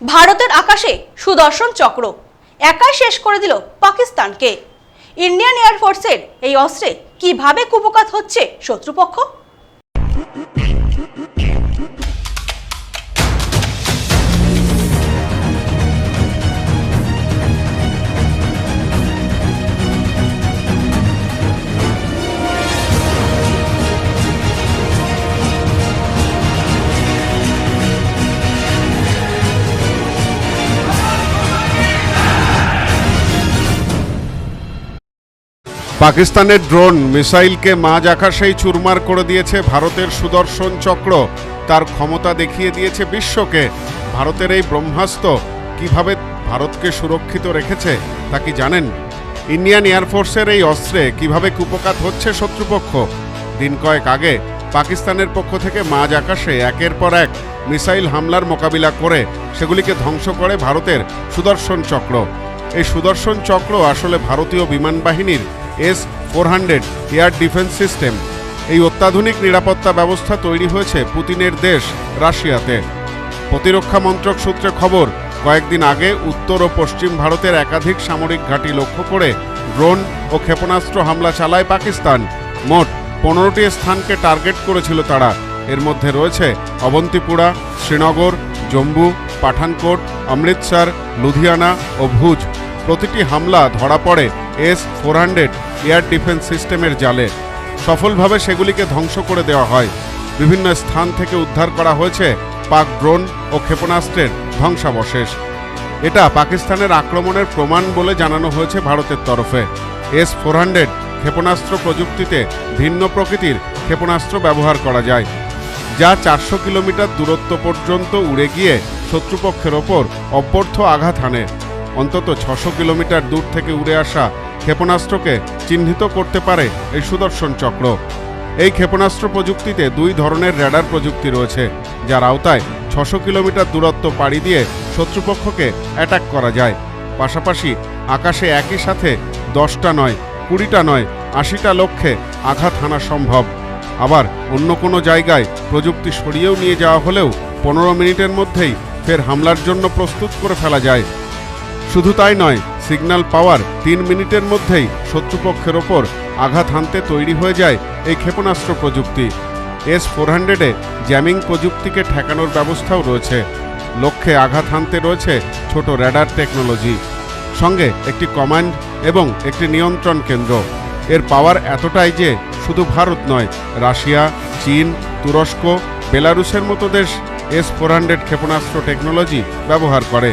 ভারতের আকাশে সুদর্শন চক্র। একাই শেষ করে দিল পাকিস্তানকে। ইন্ডিয়ান এয়ারফোর্সের এই অস্ত্রে কীভাবে কুপকাত হচ্ছে শত্রুপক্ষ? পাকিস্তানের ড্রোন মিসাইলকে মাঝ আকাশেই চুরমার করে দিয়েছে ভারতের সুদর্শন চক্র। তার ক্ষমতা দেখিয়ে দিয়েছে বিশ্বকে। ভারতের এই ব্রহ্মাস্ত্র কীভাবে ভারতকে সুরক্ষিত রেখেছে, তা কি জানেন? ইন্ডিয়ান এয়ারফোর্সের এই অস্ত্রে কীভাবে কুপকাত হচ্ছে শত্রুপক্ষ? দিন কয়েক আগে পাকিস্তানের পক্ষ থেকে মাঝ আকাশে একের পর এক মিসাইল হামলার মোকাবিলা করে সেগুলিকে ধ্বংস করে ভারতের সুদর্শন চক্র। এই সুদর্শন চক্র আসলে ভারতীয় বিমান বাহিনীর S four hundred air defence system. এই অত্যাধুনিক নিরাপত্তা ব্যবস্থা তৈরি হয়েছে পুতিনের দেশ রাশিয়াতে। প্রতিরক্ষা মন্ত্রক সূত্রে খবর, কয়েকদিন আগে উত্তর ও পশ্চিম ভারতের একাধিক সামরিক ঘাঁটি লক্ষ্য করে ড্রোন ও ক্ষেপণাস্ত্র হামলা চালায় পাকিস্তান। মোট পনেরোটি স্থানকে টার্গেট করেছিল তারা। এর মধ্যে রয়েছে অবন্তিপুরা, শ্রীনগর, জম্মু, পাঠানকোট, অমৃতসর, লুধিয়ানা ও ভুজ। প্রতিটি হামলা ধরা পড়ে S four hundred air defence সিস্টেমের জালে। সফলভাবে সেগুলিকে ধ্বংস করে দেওয়া হয়। বিভিন্ন স্থান থেকে উদ্ধার করা হয়েছে পাক ড্রোন ও ক্ষেপণাস্ত্রের ধ্বংসাবশেষ। এটা পাকিস্তানের আক্রমণের প্রমাণ বলে জানানো হয়েছে ভারতের তরফে। এস ফোর হান্ড্রেড ক্ষেপণাস্ত্র প্রযুক্তিতে ভিন্ন প্রকৃতির ক্ষেপণাস্ত্র ব্যবহার করা যায়, যা চারশো কিলোমিটার দূরত্ব পর্যন্ত উড়ে গিয়ে শত্রুপক্ষের ওপর অব্যর্থ আঘাত হানে। অন্তত ছশো কিলোমিটার দূর থেকে উড়ে আসা ক্ষেপণাস্ত্রকে চিহ্নিত করতে পারে এই সুদর্শন চক্র। এই ক্ষেপণাস্ত্র প্রযুক্তিতে দুই ধরনের র্যাডার প্রযুক্তি রয়েছে, যার আওতায় ছশো কিলোমিটার দূরত্ব পাড়ি দিয়ে শত্রুপক্ষকে অ্যাটাক করা যায়। পাশাপাশি আকাশে একই সাথে দশটা নয়, কুড়িটা নয়, আশিটা লক্ষ্যে আঘাত হানা সম্ভব। আবার অন্য কোনো জায়গায় প্রযুক্তি সরিয়েও নিয়ে যাওয়া হলেও পনেরো মিনিটের মধ্যেই ফের হামলার জন্য প্রস্তুত করে ফেলা যায়। শুধু তাই নয় সিগন্যাল পাওয়ার তিন মিনিটের মধ্যেই শত্রুপক্ষের ওপর আঘাত হানতে তৈরি হয়ে যায় এই ক্ষেপণাস্ত্র প্রযুক্তি। এস ফোর হান্ড্রেডে জ্যামিং প্রযুক্তিকে ঠেকানোর ব্যবস্থাও রয়েছে। লক্ষ্যে আঘাত হানতে রয়েছে ছোট র্যাডার টেকনোলজি। সঙ্গে একটি কমান্ড এবং একটি নিয়ন্ত্রণ কেন্দ্র। এর পাওয়ার এতটাই যে শুধু ভারত নয়, রাশিয়া, চীন, তুরস্ক বেলারুসের মতো দেশ এস ফোর হান্ড্রেড ক্ষেপণাস্ত্র টেকনোলজি ব্যবহার করে।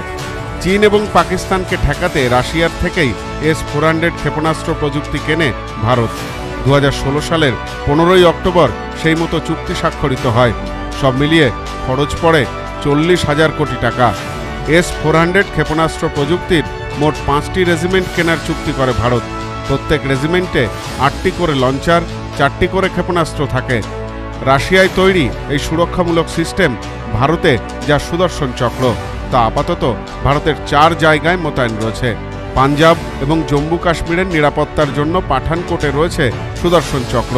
চীন এবং পাকিস্তানকে ঠেকাতে রাশিয়ার থেকেই এস ফোর হান্ড্রেড ক্ষেপণাস্ত্র প্রযুক্তি কেনে ভারত। দু হাজার ষোলো সালের পনেরোই অক্টোবর সেই মতো চুক্তি স্বাক্ষরিত হয়। সব মিলিয়ে খরচ পড়ে চল্লিশ হাজার কোটি টাকা। এস ফোর হান্ড্রেড ক্ষেপণাস্ত্র প্রযুক্তির মোট পাঁচটি রেজিমেন্ট কেনার চুক্তি করে ভারত। প্রত্যেক রেজিমেন্টে আটটি করে লঞ্চার, চারটি করে ক্ষেপণাস্ত্র থাকে। রাশিয়ায় তৈরি এই সুরক্ষামূলক সিস্টেম ভারতে যা সুদর্শন চক্র। তা আপাতত ভারতের চার জায়গায় মোতায়েন রয়েছে। পাঞ্জাব এবং জম্মু কাশ্মীরের নিরাপত্তার জন্য পাঠানকোটে রয়েছে সুদর্শন চক্র।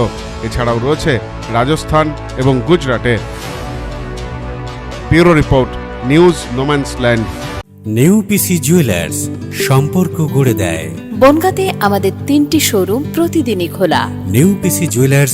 এছাড়াও রয়েছে রাজস্থান এবং গুজরাটে। Bureau report news no man's land new PC jewellers সম্পর্ক গড়ে দেয়। বনগাঁতে আমাদের তিনটি শোরুম প্রতিদিনই খোলা। New PC jewellers